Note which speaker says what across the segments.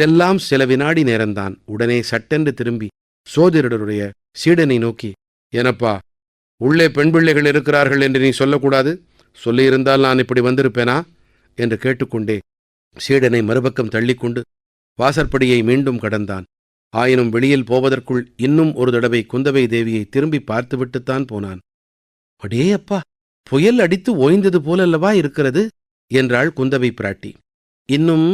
Speaker 1: இதெல்லாம் சில வினாடி நேரம்தான் உடனே சட்டென்று திரும்பி சோதிடருடைய சீடனை நோக்கி எனப்பா உள்ளே பெண் பிள்ளைகள் இருக்கிறார்கள் என்று நீ சொல்லக்கூடாது? சொல்லியிருந்தால் நான் இப்படி வந்திருப்பேனா? என்று கேட்டுக்கொண்டே சீடனை மறுபக்கம் தள்ளிக்கொண்டு வாசற்படியை மீண்டும் கடந்தான். ஆயினும் வெளியில் போவதற்குள் இன்னும் ஒரு தடவை குந்தவை தேவியை திரும்பி பார்த்துவிட்டுத்தான் போனான். அடே அப்பா புயல் அடித்து ஓய்ந்தது போலல்லவா இருக்கிறது? என்றாள் குந்தவை பிராட்டி. இன்னும்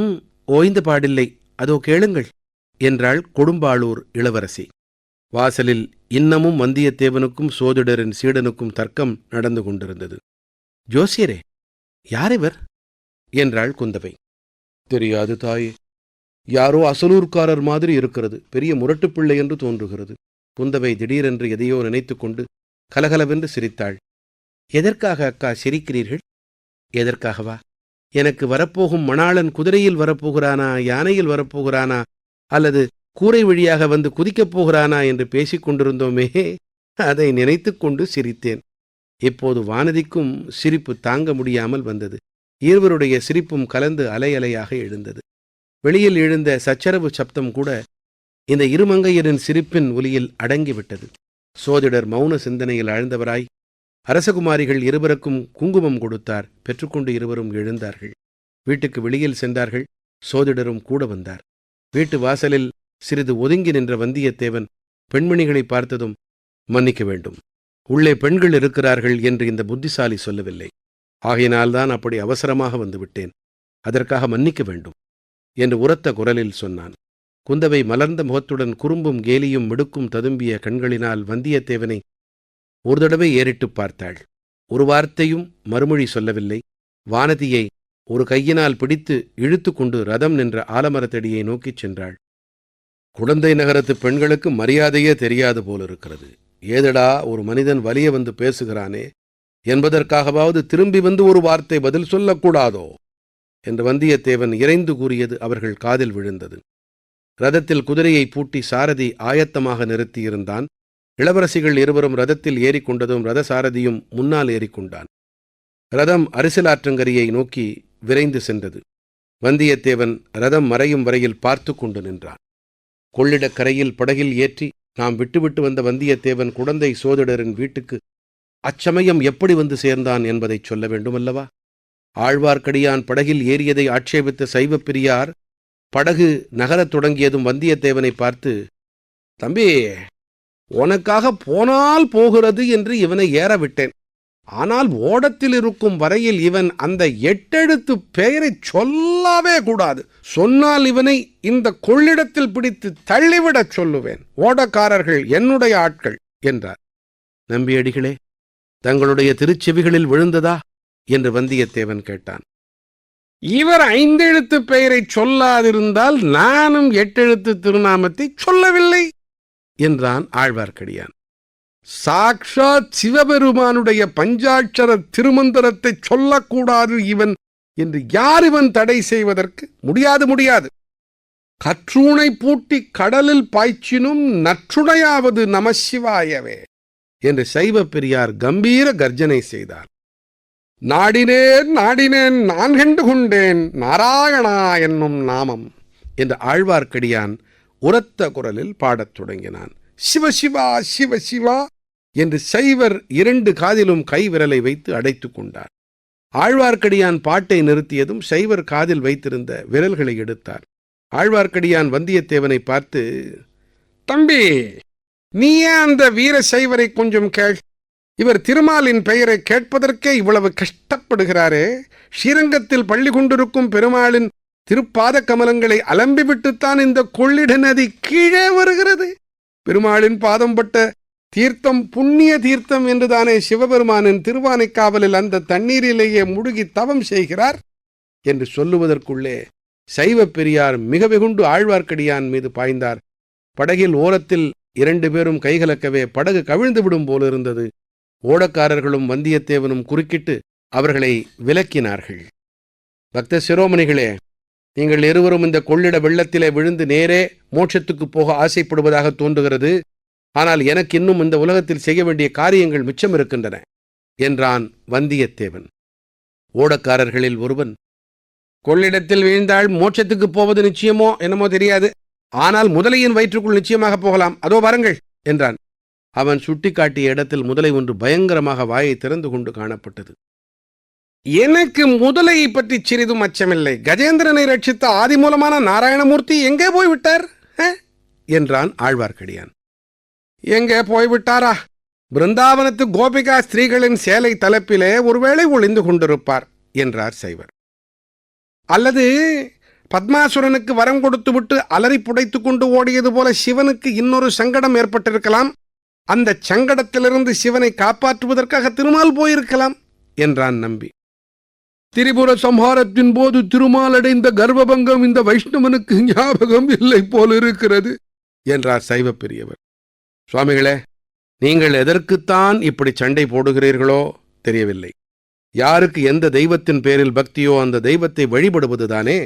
Speaker 1: ஓய்ந்த பாடில்லை. அதோ கேளுங்கள் என்றாள் கொடும்பாளூர் இளவரசி. வாசலில் இன்னமும் வந்தியத்தேவனுக்கும் சோதிடரின் சீடனுக்கும் தர்க்கம் நடந்து கொண்டிருந்தது. ஜோசியரே யாரிவர்? என்றாள் குந்தவை. தெரியாது தாயே. யாரோ அசலூர்காரர் மாதிரி இருக்கிறது. பெரிய முரட்டுப் பிள்ளை என்று தோன்றுகிறது. குந்தவை திடீரென்று எதையோ நினைத்துக்கொண்டு கலகலவென்று சிரித்தாள். எதற்காக அக்கா சிரிக்கிறீர்கள்? எதற்காகவா? எனக்கு வரப்போகும் மணாளன் குதிரையில் வரப்போகிறானா யானையில் வரப்போகிறானா அல்லது கூரை வழியாக வந்து குதிக்கப் போகிறானா என்று பேசிக் கொண்டிருந்தோமே அதை நினைத்து கொண்டு சிரித்தேன். இப்போது வானதிக்கும் சிரிப்பு தாங்க முடியாமல் வந்தது. இருவருடைய சிரிப்பும் கலந்து அலை அலையாக எழுந்தது. வெளியில் எழுந்த சச்சரவு சப்தம் கூட இந்த இருமங்கையரின் சிரிப்பின் ஒலியில் அடங்கிவிட்டது. சோதிடர் மௌன சிந்தனையில் ஆழ்ந்தவராய் அரசகுமாரிகள் இருவருக்கும் குங்குமம் கொடுத்தார். பெற்றுக்கொண்டு இருவரும் எழுந்தார்கள். வீட்டுக்கு வெளியில் சென்றார்கள். சோதிடரும் கூட வந்தார். வீட்டு வாசலில் சிறிது ஒதுங்கி நின்ற வந்தியத்தேவன் பெண்மணிகளை பார்த்ததும் மன்னிக்க வேண்டும். உள்ளே பெண்கள் இருக்கிறார்கள் என்று இந்த புத்திசாலி சொல்லவில்லை. ஆகையினால்தான் அப்படி அவசரமாக வந்துவிட்டேன். அதற்காக மன்னிக்க வேண்டும் என்று உரத்த குரலில் சொன்னான். குந்தவை மலர்ந்த முகத்துடன் குறும்பும் கேலியும் மிடுக்கும் ததும்பிய கண்களினால் வந்தியத்தேவனை ஒரு தடவை ஏறிட்டுப் பார்த்தாள். ஒரு வார்த்தையும் மறுமொழி சொல்லவில்லை. வானதியை ஒரு கையினால் பிடித்து இழுத்து கொண்டு ரதம் நின்ற ஆலமரத்தடியை நோக்கிச் சென்றாள். குழந்தை நகரத்து பெண்களுக்கு மரியாதையே தெரியாது போலிருக்கிறது. ஏதடா ஒரு மனிதன் வலிய வந்து பேசுகிறானே? என்பதற்காகவாவது திரும்பி வந்து ஒரு வார்த்தை பதில் சொல்லக்கூடாதோ? என்று வந்தியத்தேவன் இறைந்து கூறியது அவர்கள் காதில் விழுந்தது. ரதத்தில் குதிரையை பூட்டி சாரதி ஆயத்தமாக நிறுத்தியிருந்தான். இளவரசிகள் இருவரும் ரதத்தில் ஏறிக்கொண்டதும் ரதசாரதியும் முன்னால் ஏறிக்கொண்டான். ரதம் அரிசலாற்றங்கரியை நோக்கி விரைந்து சென்றது. வந்தியத்தேவன் ரதம் மறையும் வரையில் பார்த்து கொண்டு நின்றான். கொள்ளிடக் கரையில் படகில் ஏற்றி நாம் விட்டுவிட்டு வந்த வந்தியத்தேவன் குழந்தை சோதிடரின் வீட்டுக்கு அச்சமயம் எப்படி வந்து சேர்ந்தான் என்பதைச் சொல்ல வேண்டுமல்லவா? ஆழ்வார்க்கடியான் படகில் ஏறியதை ஆட்சேபித்த சைவப்பிரியார் படகு நகரத் தொடங்கியதும் வந்தியத்தேவனை பார்த்து தம்பி உனக்காக போனால் போகிறது என்று இவனை ஏறவிட்டேன். ஆனால் ஓடத்தில் இருக்கும் வரையில் இவன் அந்த எட்டெழுத்து பெயரைச் சொல்லவே கூடாது. சொன்னால் இவனை இந்த கொள்ளிடத்தில் பிடித்து தள்ளிவிடச் சொல்லுவேன். ஓடக்காரர்கள் என்னுடைய ஆட்கள் என்றார். நம்பியடிகளே தங்களுடைய திருச்செவிகளில் விழுந்ததா? என்று வந்தியத்தேவன் கேட்டான். இவர் ஐந்தெழுத்து பெயரைச் சொல்லாதிருந்தால் நானும் எட்டெழுத்து திருநாமத்தை சொல்லவில்லை. என்றான் ஆழ்வார்க்கடியான். சாக்ஷாத் சிவபெருமானுடைய பஞ்சாட்சர திருமந்திரத்தை சொல்லக்கூடாது இவன் என்று யார் இவன் தடை செய்வதற்கு? முடியாது முடியாது. கற்றூனை பூட்டி கடலில் பாய்ச்சினும் நற்றுணையாவது நமசிவாயவே என்று சைவ பெரியார் கம்பீர கர்ஜனை செய்தார். நாடினேன் நாடினேன் நான் கண்டு கொண்டேன் நாராயணா என்னும் நாமம் என்று ஆழ்வார்க்கடியான் உரத்த குரலில் பாடத் தொடங்கினான். சிவசிவா சிவசிவா என்று சைவர் இரண்டு காதிலும் கைவிரலை வைத்து அடைத்துக் கொண்டார். ஆழ்வார்க்கடியான் பாட்டை நிறுத்தியதும் சைவர் காதில் வைத்திருந்த விரல்களை எடுத்தார். ஆழ்வார்க்கடியான் வந்தியத்தேவனை பார்த்து தம்பி நீயே அந்த வீர சைவரை கொஞ்சம் கேள். இவர் திருமாலின் பெயரை கேட்பதற்கே இவ்வளவு கஷ்டப்படுகிறாரே. ஸ்ரீரங்கத்தில் பள்ளி கொண்டிருக்கும் பெருமாளின் திருப்பாத கமலங்களை அலம்பிவிட்டுத்தான் இந்த கொள்ளிட நதி கீழே வருகிறது. பெருமாளின் பாதம் பட்ட தீர்த்தம் புண்ணிய தீர்த்தம் என்றுதானே சிவபெருமானின் திருவானைக்காவலில் அந்த தண்ணீரிலேயே முழுகி தவம் செய்கிறார் என்று சொல்லுவதற்குள்ளே சைவ பெரியார் மிக வெகுண்டு ஆழ்வார்க்கடியான் மீது பாய்ந்தார். படகில் ஓரத்தில் இரண்டு பேரும் கைகலக்கவே படகு கவிழ்ந்து விடும் போலிருந்தது. ஓடக்காரர்களும் வந்தியத்தேவனும் குறுக்கிட்டு அவர்களை விலக்கினார்கள். பக்த சிரோமணிகளே நீங்கள் இருவரும் இந்த கொள்ளிட வெள்ளத்திலே விழுந்து நேரே மோட்சத்துக்கு போக ஆசைப்படுவதாக தோன்றுகிறது. ஆனால் எனக்கு இன்னும் இந்த உலகத்தில் செய்ய வேண்டிய காரியங்கள் மிச்சம் இருக்கின்றன என்றான் வந்தியத்தேவன். ஓடக்காரர்களில் ஒருவன் கொள்ளிடத்தில் வீழ்ந்தால் மோட்சத்துக்கு போவது நிச்சயமோ என்னமோ தெரியாது. ஆனால் முதலையின் வயிற்றுக்குள் நிச்சயமாக போகலாம். அதோ வாருங்கள் என்றான். அவன் சுட்டிக்காட்டிய இடத்தில் முதலை ஒன்று பயங்கரமாக வாயை திறந்து கொண்டு காணப்பட்டது. எனக்கு முதலையை பற்றி சிறிதும் அச்சமில்லை. கஜேந்திரனை ரட்சித்த ஆதிமூலமான நாராயணமூர்த்தி எங்கே போய்விட்டார்? ஹ? என்றான் ஆழ்வார்க்கடியான். எங்கே போய்விட்டாரா? பிருந்தாவனத்து கோபிகா ஸ்திரீகளின் சேலை தலைப்பிலே ஒருவேளை ஒளிந்து கொண்டிருப்பார் என்றார் சைவர். அல்லது பத்மாசுரனுக்கு வரம் கொடுத்துவிட்டு அலறி புடைத்து கொண்டு ஓடியது போல சிவனுக்கு இன்னொரு சங்கடம் ஏற்பட்டிருக்கலாம்? அந்த சங்கடத்திலிருந்து சிவனை காப்பாற்றுவதற்காக திருமால் போயிருக்கலாம் என்றான் நம்பி. திரிபுர சம்ஹாரத்தின் போது திருமால் அடைந்த கர்வபங்கம் இந்த வைஷ்ணவனுக்கு ஞாபகம் இல்லை போல் இருக்கிறது என்றார் சைவ பெரியவர் சுவாமிகளே நீங்கள் எதற்குத்தான் இப்படி சண்டை போடுகிறீர்களோ தெரியவில்லை. யாருக்கு எந்த தெய்வத்தின் பேரில் பக்தியோ அந்த தெய்வத்தை வழிபடுவதுதானே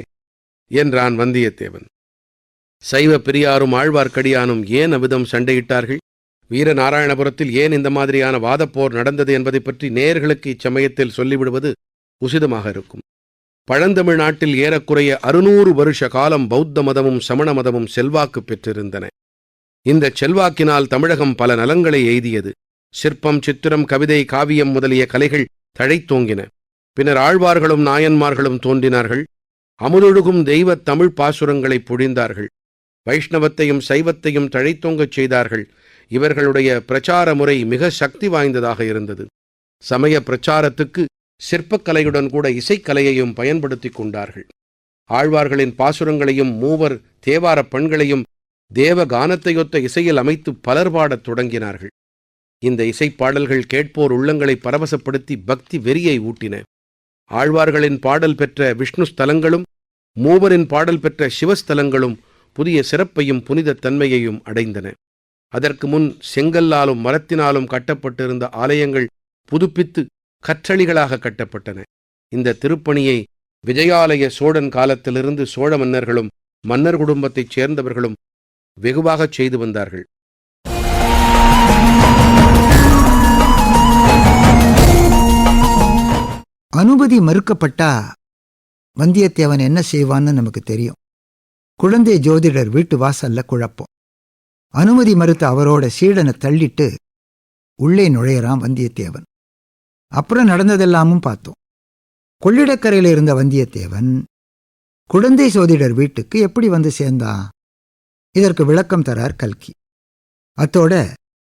Speaker 1: என்றான் வந்தியத்தேவன். சைவ பெரியாரும் ஆழ்வார்க்கடியானும் ஏன் அவ்விதம் சண்டையிட்டார்கள்? வீரநாராயணபுரத்தில் ஏன் இந்த மாதிரியான வாதப்போர் நடந்தது என்பதை பற்றி நேர்களுக்கு இச்சமயத்தில் சொல்லிவிடுவது உசிதமாக இருக்கும். பழந்தமிழ்நாட்டில் ஏறக்குறைய அறுநூறு வருஷ காலம் பௌத்த மதமும் சமண மதமும் செல்வாக்கு பெற்றிருந்தன. இந்த செல்வாக்கினால் தமிழகம் பல நலங்களை எய்தியது. சிற்பம் சித்திரம் கவிதை காவியம் முதலிய கலைகள் தழைத்தோங்கின பின்னர் ஆழ்வார்களும் நாயன்மார்களும் தோன்றினார்கள். அமுதொழுகும் தெய்வத் தமிழ் பாசுரங்களை பொழிந்தார்கள். வைஷ்ணவத்தையும் சைவத்தையும் தழைத்தோங்கச் செய்தார்கள். இவர்களுடைய பிரச்சார முறை மிக சக்தி வாய்ந்ததாக இருந்தது. சமய பிரச்சாரத்துக்கு சிற்பக்கலையுடன் கூட இசைக்கலையையும் பயன்படுத்திக் கொண்டார்கள். ஆழ்வார்களின் பாசுரங்களையும் மூவர் தேவாரப் பண்களையும் தேவ கானத்தையொத்த இசையில் அமைத்து பலர் பாடத் தொடங்கினார்கள். இந்த இசைப்பாடல்கள் கேட்போர் உள்ளங்களை பரவசப்படுத்தி பக்தி வெறியை ஊட்டின. ஆழ்வார்களின் பாடல் பெற்ற விஷ்ணு ஸ்தலங்களும் மூவரின் பாடல் பெற்ற சிவஸ்தலங்களும் புதிய சிறப்பையும் புனித தன்மையையும் அடைந்தன. அதற்கு முன் செங்கல்லாலும் மரத்தினாலும் கட்டப்பட்டிருந்த ஆலயங்கள் புதுப்பித்து கற்றளிகளாக கட்டப்பட்டன. இந்த திருப்பணியை விஜயாலய சோழன் காலத்திலிருந்து சோழ மன்னர்களும் மன்னர் குடும்பத்தைச் சேர்ந்தவர்களும் வெகுவாகச் செய்து வந்தார்கள்.
Speaker 2: அனுமதி மறுக்கப்பட்டா வந்தியத்தேவன் என்ன செய்வான்னு நமக்கு தெரியும். குழந்தை ஜோதிடர் வீட்டு வாசல்ல குழப்பம். அனுமதி மறுத்த அவரோட சீடனை தள்ளிட்டு உள்ளே நுழையறான் வந்தியத்தேவன். அப்புறம் நடந்ததெல்லாமும் பார்த்தோம். கொள்ளிடக்கரையில் இருந்த வந்தியத்தேவன் குழந்தை சோதிடர் வீட்டுக்கு எப்படி வந்து சேர்ந்தான்? இதற்கு விளக்கம் தரார் கல்கி. அத்தோட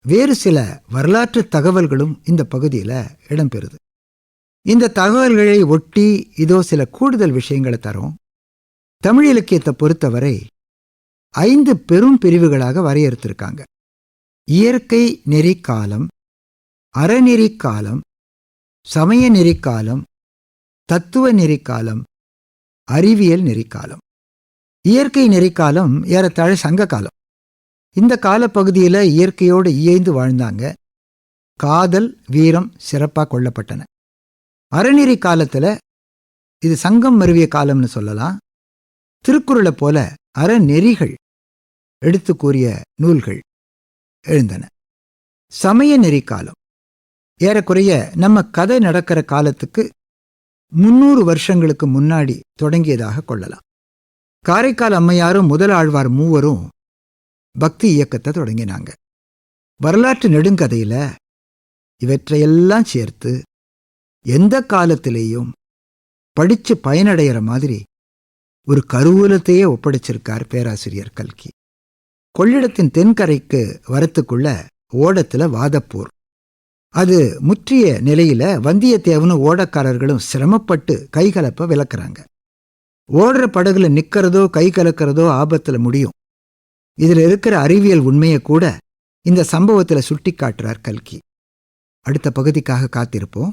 Speaker 2: வேறு சில வரலாற்று தகவல்களும் இந்த பகுதியில் இடம்பெறுது. இந்த தகவல்களை ஒட்டி இதோ சில கூடுதல் விஷயங்களை தரோம். தமிழ் இலக்கியத்தை பொறுத்தவரை ஐந்து பெரும் பிரிவுகளாக வரையறுத்திருக்காங்க. இயற்கை நெறிக்காலம் அறநெறிக்காலம் சமய நெறிக்காலம் தத்துவ நெறிக்காலம் அறிவியல் நெறிக்காலம். இயற்கை நெறிக்காலம் ஏறத்தாழ சங்க காலம் இந்த காலப்பகுதியில் இயற்கையோடு இயைந்து வாழ்ந்தாங்க காதல் வீரம் சிறப்பாக கொள்ளப்பட்டன. அறநெறி காலத்தில் இது சங்கம் மருவிய காலம்னு சொல்லலாம். திருக்குறளை போல அறநெறிகள் எடுத்து கூறிய நூல்கள் எழுந்தன. சமய நெறிக்காலம். ஏறக்குறைய நம்ம கதை நடக்கிற காலத்துக்கு முன்னூறு வருஷங்களுக்கு முன்னாடி தொடங்கியதாக கொள்ளலாம். காரைக்கால் அம்மையாரும் முதல் ஆழ்வார் மூவரும் பக்தி இயக்கத்தை தொடங்கினாங்க. வரலாற்று நெடுங்கதையில இவற்றையெல்லாம் சேர்த்து எந்த காலத்திலேயும் படிச்சு பயனடைகிற மாதிரி ஒரு கருவூலத்தையே ஒப்படைச்சிருக்கார் பேராசிரியர் கல்கி. கொள்ளிடத்தின் தென்கரைக்கு வரத்துக்குள்ள ஓடத்துல வாதப்போர். அது முற்றிய நிலையில வந்தியத்தேவனும் ஓடக்காரர்களும் சிரமப்பட்டு கைகலப்ப விளக்குறாங்க. ஓடுற படகுல நிக்கிறதோ கை கலக்கிறதோ ஆபத்துல முடியும். இதுல இருக்கிற அறிவியல் உண்மையை கூட இந்த சம்பவத்துல சுட்டி காட்டுறார் கல்கி. அடுத்த பகுதிக்காக காத்திருப்போம்.